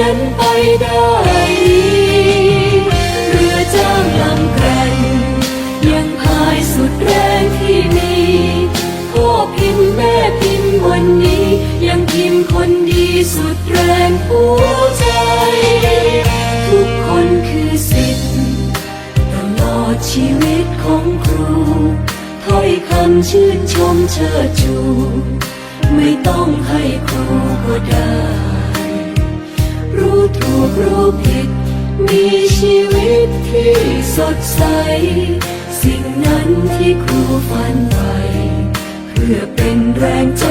นั้นไปได้เรือจ้างลำกรยังพายสุดแรงที่มีพิมแม่พิมวันนี้ ยังพิมคนดีสุดแรงหัวใจ ทุกคนคือสิทธิ์ตลอดชีวิตของครูถ้อยคำชื่นชมเชิดชูรู้ผิดมีชีวิตที่สดใส สิ่งนั้นที่ครูฝันไปเพื่อเป็นแรงใจ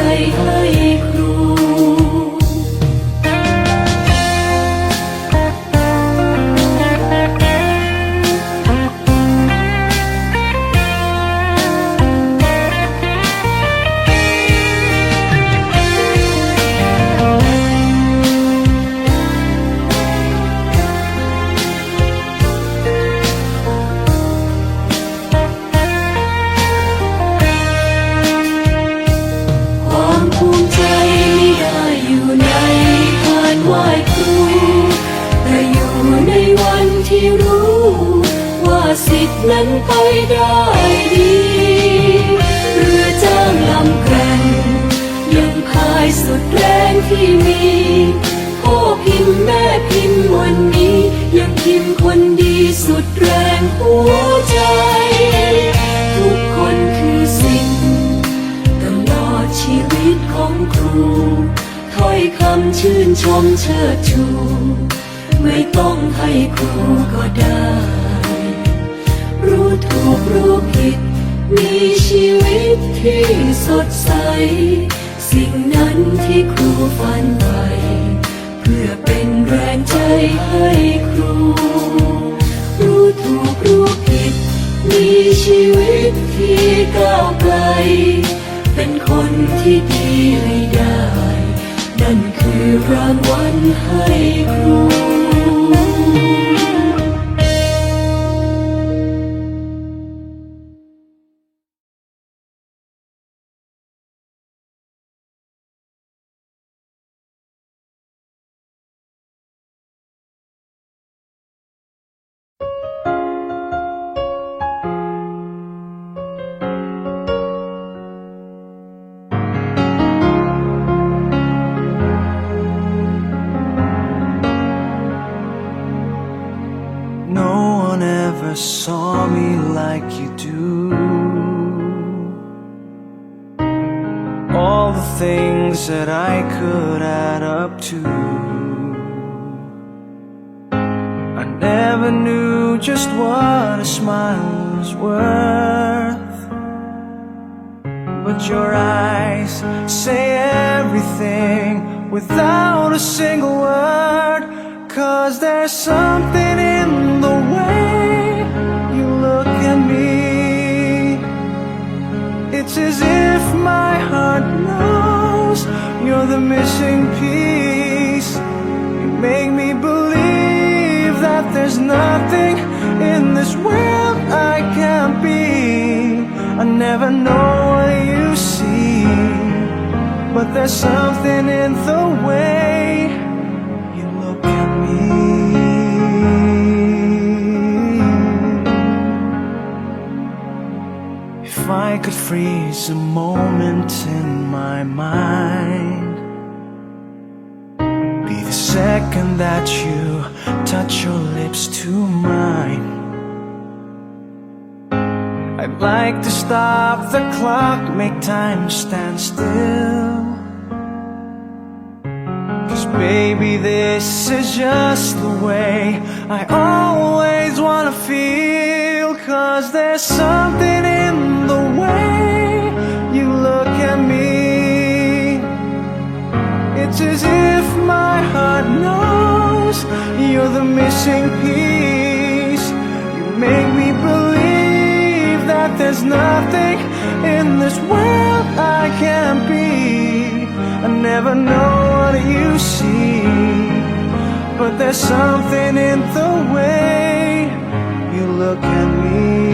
วันที่รู้ ว่าสิทธิ์นั้นไปได้ดีเรือจ้างลำแกรงยังพายสุดแรงที่มีพ่อพิมพ์แม่พิมพ์วันนี้ ยังพิมพ์คนดีสุดแรงหัวใจ ทุกคนคือสิ่งตลอดชีวิตของครูถ้อยคำชื่นชมเชิดชูไม่ต้องให้ครูก็ได้ รู้ถูกรู้ผิด มีชีวิตที่สดใส สิ่งนั้นที่ครูฝันไป เพื่อเป็นแรงใจให้ครู รู้ถูกรู้ผิด มีชีวิตที่ก้าวไกล เป็นคนที่ดีให้ได้ นั่นคือรางวัลให้ครู我们。No one ever saw me like you do. All the things that I could add up to. I never knew just what a smile was worth. But your eyes say everything without a single word. Cause there's something in the way you look at me It's as if my heart knows you're the missing piece You make me believe that there's nothing in this world I can't be I never know what you see But there's something in the way could freeze a moment in my mind Be the second that you touch your lips to mine I'd like to stop the clock, make time stand still Cause baby this is just the way I always wanna feel Cause there's so It's as if my heart knows you're the missing piece. You make me believe that there's nothing in this world I can't be. I never know what you see, but there's something in the way you look at me.